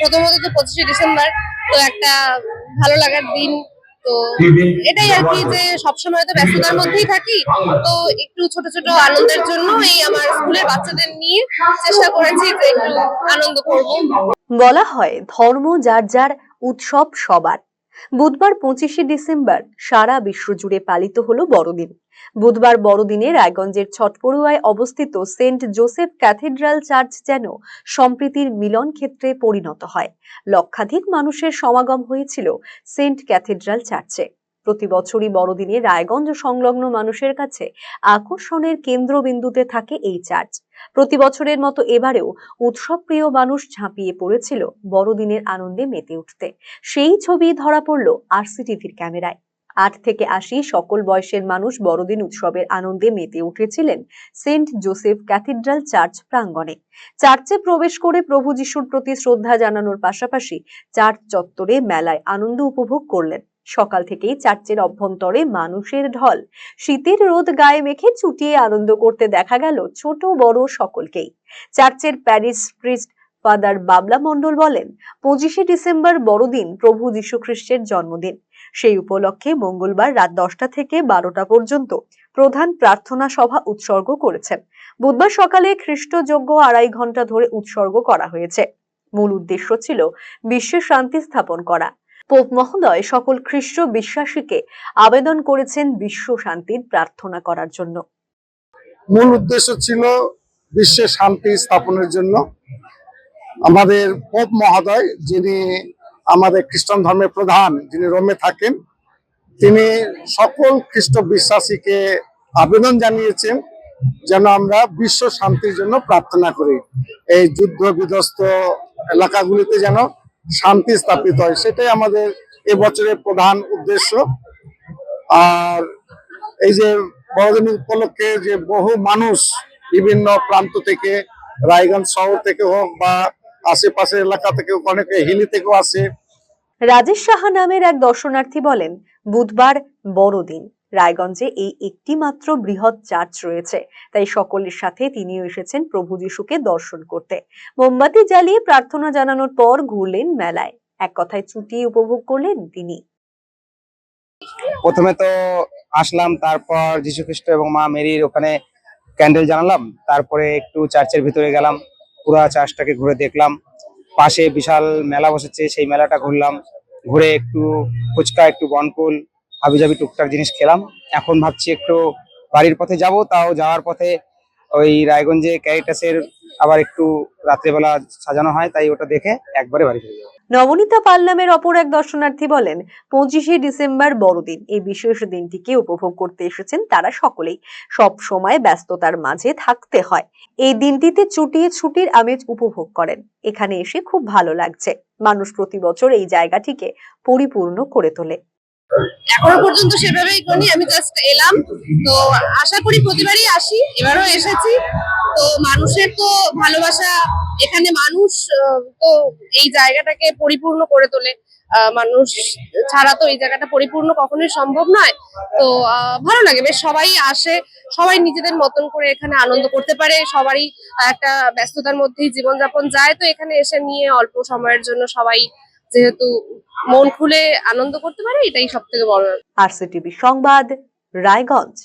প্রথমত তো পঁচিশে ডিসেম্বর, তো একটা ভালো লাগার দিন, তো এটাই আর কি যে সবসময় তো ব্যস্ততার মধ্যেই থাকি, তো একটু ছোট ছোট আনন্দের জন্য এই আমার স্কুলের বাচ্চাদের নিয়ে চেষ্টা করেছি যে একটু আনন্দ করব। বলা হয় ধর্ম যার যার উৎসব সবার। বুধবার পঁচিশে ডিসেম্বর সারা বিশ্বজুড়ে পালিত হল বড়দিন। বুধবার বড়দিনে রায়গঞ্জের ছটপড়ুয়ায় অবস্থিত সেন্ট জোসেফ ক্যাথেড্রাল চার্চ যেন সম্প্রীতির মিলন ক্ষেত্রে পরিণত হয়। লক্ষাধিক মানুষের সমাগম হয়েছিল সেন্ট ক্যাথেড্রাল চার্চে। প্রতি বছরই বড়দিনে রায়গঞ্জ সংলগ্ন মানুষের কাছে আকর্ষণের কেন্দ্রবিন্দুতে থাকে এই চার্চ। প্রতি বছরের মতো এবারেও উৎসবপ্রিয় মানুষ ঝাঁপিয়ে পড়েছিল বড়দিনের আনন্দে মেতে উঠতে। সেই ছবি ধরা পড়ল আরসিটিভির ক্যামেরায়। আট থেকে আশি সকল বয়সের মানুষ বড়দিন উৎসবের আনন্দে মেতে উঠেছিলেন সেন্ট জোসেফ ক্যাথিড্রাল চার্চ প্রাঙ্গণে। চার্চে প্রবেশ করে প্রভু যিশুর প্রতি শ্রদ্ধা জানানোর পাশাপাশি চার্চ চত্বরে মেলায় আনন্দ উপভোগ করলেন। সকাল থেকেই চার্চের অভ্যন্তরে মানুষের ঢল। শীতের রোদ গায়ে মেখে চুটিয়ে আনন্দ করতে দেখা গেল ছোট বড় সকলকেই। চার্চের প্যারিস প্রিস্ট ফাদার বাবলা মণ্ডল বলেন, পঁচিশে ডিসেম্বর বড়দিন প্রভু যীশু খ্রিস্টের জন্মদিন। সেই উপলক্ষে মঙ্গলবার রাত দশটা থেকে বারোটা পর্যন্ত প্রধান প্রার্থনা সভা উৎসর্গ করেছেন। বুধবার সকালে খ্রিস্টযোগ্য আড়াই ঘণ্টা ধরে উৎসর্গ করা হয়েছে। মূল উদ্দেশ্য ছিল বিশ্বে শান্তি স্থাপন করা। পোপ মহোদয় সকল খ্রিস্ট বিশ্বাসীকে আবেদন করেছেন বিশ্ব শান্তির প্রার্থনা করার জন্য। মূল উদ্দেশ্য ছিল বিশ্বে শান্তি স্থাপনের জন্য। আমাদের পোপ মহোদয়, যিনি আমাদের খ্রিস্টান ধর্মের প্রধান, যিনি রোমে থাকেন, তিনি সকল খ্রিস্ট বিশ্বাসীকে আবেদন জানিয়েছেন যেন আমরা বিশ্ব শান্তির জন্য প্রার্থনা করি। এই যুদ্ধ বিধ্বস্ত এলাকাগুলিতে যেন শান্তি স্থাপিত হয়, সেটাই আমাদের এবছরের প্রধান উদ্দেশ্য। আর এই যে বড়দিন উপলক্ষে যে বহু মানুষ বিভিন্ন প্রান্ত থেকে, রায়গঞ্জ শহর থেকে হোক বা আশেপাশের এলাকা থেকে অনেকে হিলি থেকেও আসে। রাজেশ সাহা নামের এক দর্শনার্থী বলেন, বুধবার বড়দিন। রায়গঞ্জে এই একটি মাত্র বৃহৎ চার্চ রয়েছে। তাই সকলের সাথে তিনিও এসেছেন প্রভু যিশুকে দর্শন করতে। মোমবাতি জ্বালিয়ে প্রার্থনা জানানোর পর ঘুরলেন মেলায়। এক কথায় চুটিয়ে উপভোগ করলেন তিনি। প্রথমে তো আসলাম, তারপর যীশু খ্রিস্ট এবং মা মেরির ওখানে ক্যান্ডেল জানালাম, তারপরে একটু চার্চের ভিতরে গেলাম, পুরা চার্চটাকে ঘুরে দেখলাম। পাশে বিশাল মেলা বসেছে, সেই মেলাটা ঘুরলাম। ঘুরে একটু ফুচকা, একটু বনফুল হাবিজাবি টুকটাক জিনিস খেলাম। এখন ভাবছি একটু বাড়ির পথে যাব, তাও যাওয়ার পথে ওই রায়গঞ্জে ক্যারিটাসের আবার একটু রাত্রেবেলা সাজানো হয়, তাই ওটা দেখে একবারে বাড়ি ফিরে নবনীতা পাল নামের অপর এক দর্শনার্থী বলেন, পঁচিশে ডিসেম্বর বড়দিন, এই বিশেষ দিনটিকে উপভোগ করতে এসেছেন তারা সকলেই। সব সময় ব্যস্ততার মাঝে থাকতে হয়। এই দিনটিতে চুটিয়ে ছুটির আমেজ উপভোগ করেন। এখানে এসে খুব ভালো লাগছে। মানুষ প্রতি বছর এই জায়গাটিকে পরিপূর্ণ করে তোলে। এখনও পর্যন্ত সেভাবেই করি আমি জাস্ট এলাম। তো আশা করি প্রতিবারই আসি, এবারও এসেছি। তো মানুষের তো ভালোবাসা, এখানে মানুষ তো এই জায়গাটাকে পরিপূর্ণ করে তোলে। মানুষ ছাড়া তো এই জায়গাটা পরিপূর্ণ কখনোই সম্ভব নয়। তো ভালো লাগে, বেশ সবাই আসে, সবাই নিজেদের মতন করে এখানে আনন্দ করতে পারে, সবারই একটা ব্যস্ততার মধ্যেই জীবনযাপন যায়। তো এখানে এসে নিয়ে অল্প সময়ের জন্য সবাই যেহেতু মন খুলে আনন্দ করতে পারে এটাই সব থেকে বড় আর সিটিভি সংবাদ রায়গঞ্জ।